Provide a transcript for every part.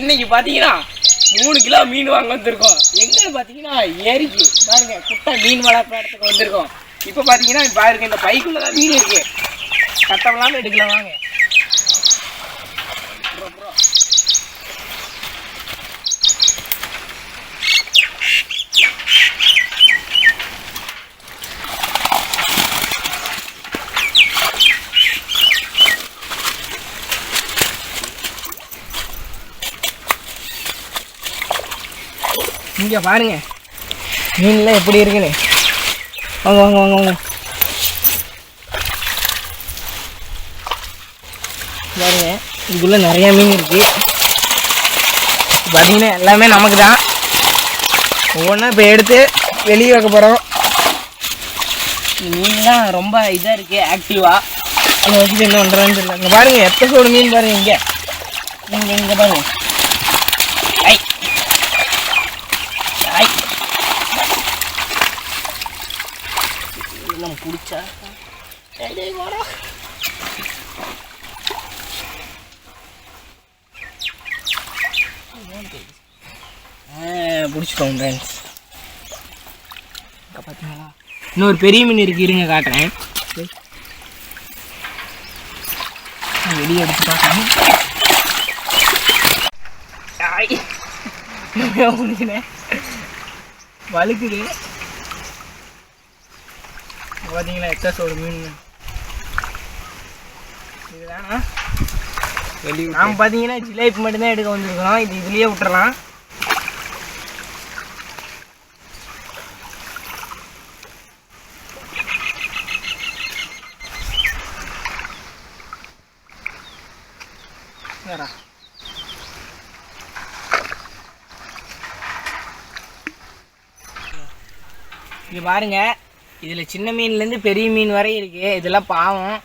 இன்னைக்கு பார்த்தீங்கன்னா மூணு கிலோ மீன் வாங்க வந்திருக்கோம். எங்கே பார்த்தீங்கன்னா ஏரிக்கு. பாருங்க குட்டை மீன் வளர்ப்பு இடத்துக்கு வந்திருக்கோம். இப்போ பார்த்தீங்கன்னா பாருங்க இந்த பைக்குள்ளதான் மீன் இருக்கு. இல்லாமல் எடுக்கலாம் வாங்க. இங்க பாருங்க. மீன்லாம் எப்படி இருக்குன்னு வாங்க வாங்க வாங்க வாங்க. பாருங்க இதுக்குள்ள நிறைய மீன் இருக்கு. பார்த்தீங்கன்னா எல்லாமே நமக்கு தான் ஒவ்வொன்றா இப்போ எடுத்து வெளியே வைக்க போகிறோம் மீன்லாம் ரொம்ப இதாக இருக்கு ஆக்டிவாக அதை வச்சுட்டு என்ன பண்ணுறதுன்னு தெரியல. இங்கே எப்போ எத்தசோடு மீன் பாருங்க இங்கே. இங்கே இங்கே பாருங்க. பிடிச்சா பிடிச்சிட்டோம் ஃப்ரெண்ட்ஸ் இங்கே பார்த்தீங்களா இன்னொரு பெரிய மீன் இருக்கு இருங்க காட்டுறேன். வெளியே எடுத்து பார்க்கணும். வலுக்குது இங்க பார்த்தீங்களா எத்தாசோட மீன். இதுதானா? நாம் பார்த்தீங்கன்னா ஜிலேபி மட்டும்தான் எடுக்க வந்திருக்கிறோம் இது இதுலேயே விட்டுறலாம். வேறா இங்க பாருங்க. இதில் சின்ன மீன்லேருந்து பெரிய மீன் வரை இருக்குது இதெல்லாம் பாவம்.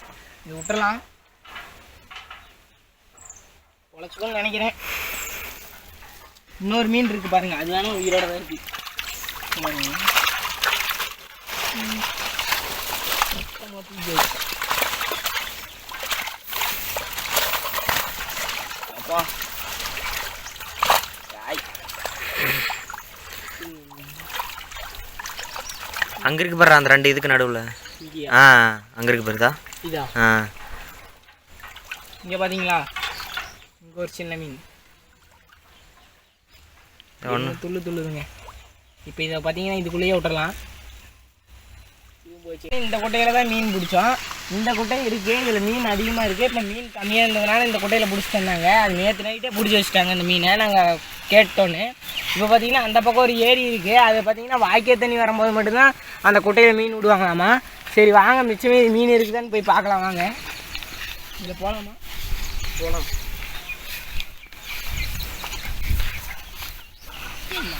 இது விட்டுறலாம். உழைச்சிக்கோன்னு நினைக்கிறேன். இன்னொரு மீன் இருக்குது பாருங்கள் அது வேணும் உயிரோட தான் இருக்கு. பாருங்க. அப்பா. அங்கே இருக்கு பாரு அந்த ரெண்டு இதுக்கு நடுவில். ஆ அங்கே இருக்கு பாருதா இதா. ஆ. இங்க பாத்தீங்களா? இங்க ஒரு சின்ன மீன். ஒன்று துள்ளு துள்ளுதுங்க. இப்போ இதை பார்த்தீங்கன்னா இதுக்குள்ளேயே விட்டுறலாம். இந்த குட்டையில தான் மீன் பிடிச்சோம். இந்த குட்டை இருக்கு இதில் மீன் அதிகமாக இருக்குது இப்போ மீன் கம்மியாக இருந்ததுனால இந்த குட்டையில் பிடிச்சி தந்தாங்க அது நேற்று நைட்டே பிடிச்சி வச்சுட்டாங்க அந்த மீனை. நாங்கள் கேட்டோன்னு. இப்போ பார்த்தீங்கன்னா அந்த பக்கம் ஒரு ஏரி இருக்குது அது பார்த்தீங்கன்னா வாய்க்கே தண்ணி வரும்போது மட்டும்தான் அந்த குட்டையில் மீன் விடுவாங்களாமா? சரி வாங்க மிச்சமே மீன் இருக்குதான்னு போய் பார்க்கலாம் வாங்க. இதில் போகலாமா போகலாம்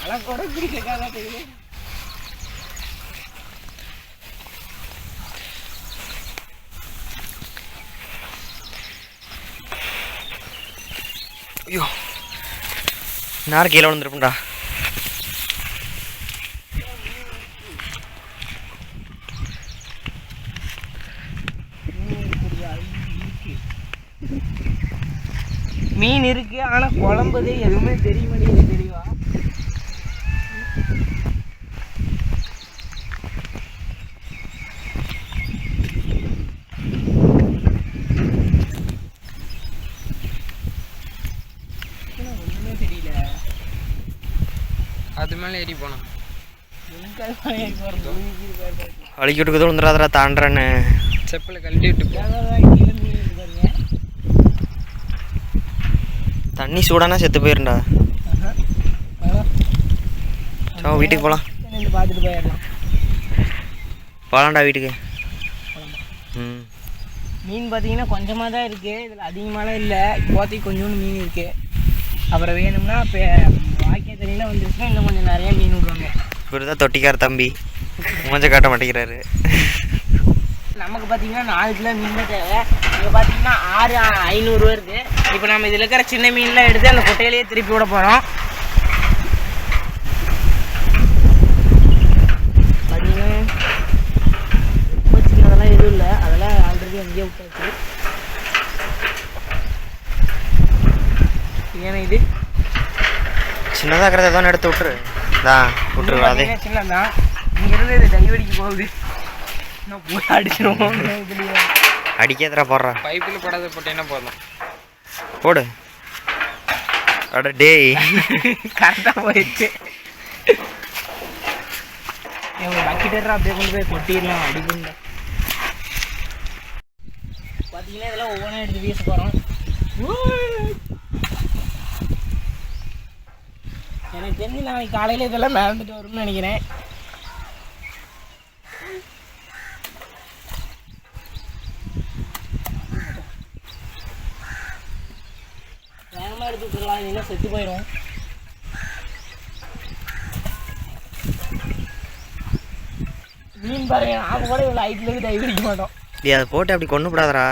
மழை கூட பிடிக்காத தெரியுது ஐயோ. நேரம் கீழே விழுந்துருப்பா மீன் இருக்கு ஆனா குழம்புது எதுவுமே தெரிய மாட்டேங்குது அது மேலே ஏறி போறது. வலிக்கு விட்டுக்குது விழுந்துடாதரா தாண்டறேன்னு செப்பலை கழட்டி விட்டு. தண்ணி சூடானா செத்து போயிருண்டா. சோ வீட்டுக்கு போகலாம் பார்த்துட்டு போயிடலாம் போகலாம்டா வீட்டுக்கு? ம் மீன் பார்த்தீங்கன்னா கொஞ்சமாக தான் இருக்குது இதில் அதிகமாலாம் இல்லை இப்போதைக்கு கொஞ்சோண்டு மீன் இருக்குது அப்புறம் வேணும்னா இப்போ தண்ணியில் வந்துருச்சுன்னா இன்னும் கொஞ்சம் நிறைய மீன் விடுவாங்க. இவர் தான் தொட்டிக்கார தம்பி. மூஞ்ச காட்ட மாட்டேங்கிறாரு. நமக்கு பார்த்தீங்கன்னா நாலு கிலோ மீன் தான் தேவை. இங்கே பார்த்தீங்கன்னா ஆறு ஐநூறு வருது. இப்போ நம்ம இதில் இருக்கிற சின்ன மீன்லாம் எடுத்து அந்த குட்டையிலேயே திருப்பி விட போகிறோம் சின்னதெல்லாம் எதுவும் இல்லை. அதெல்லாம் ஆல்ரெடி அங்கேயே விட்டாச்சு. ஏன்னா இது. சின்னதாக இருக்கிறத ஒன்று எடுத்து விட்டுரு. தான் விட்டுரு அதே சின்னதான் இங்கிருந்து இது டைவடிக்கு போகுது. இன்னும் போய் அடிச்சிருவோம். போடுறா. பைப்பில் படாத போட்டேன்னா போதும் போடு. அட டேய். கரெக்டாக போயிடுச்சு எங்க பக்கெட்டர் அப்படியே கொண்டு போய் கொட்டிடலாம் அடிக்குங்க பார்த்தீங்கன்னா இதெல்லாம் ஒவ்வொன்றா எடுத்து வீச போகிறோம் எனக்கு தெரிஞ்சு நாளைக்கு காலையில் இதெல்லாம் மறந்துட்டு வரும்னு நினைக்கிறேன். வேகமாக எடுத்து இல்லைன்னா செத்து போயிடும். மீன் பாருங்க நாங்கள் கூட இவ்வளோ ஹைட்லேருந்து டைவ் அடிக்க மாட்டோம். டேய் அதை போட்டு அப்படி கொண்டு போடாதடா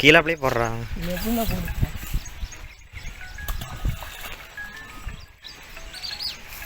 கீழே அப்படியே போடுறா. இது எப்பவுமே போடும்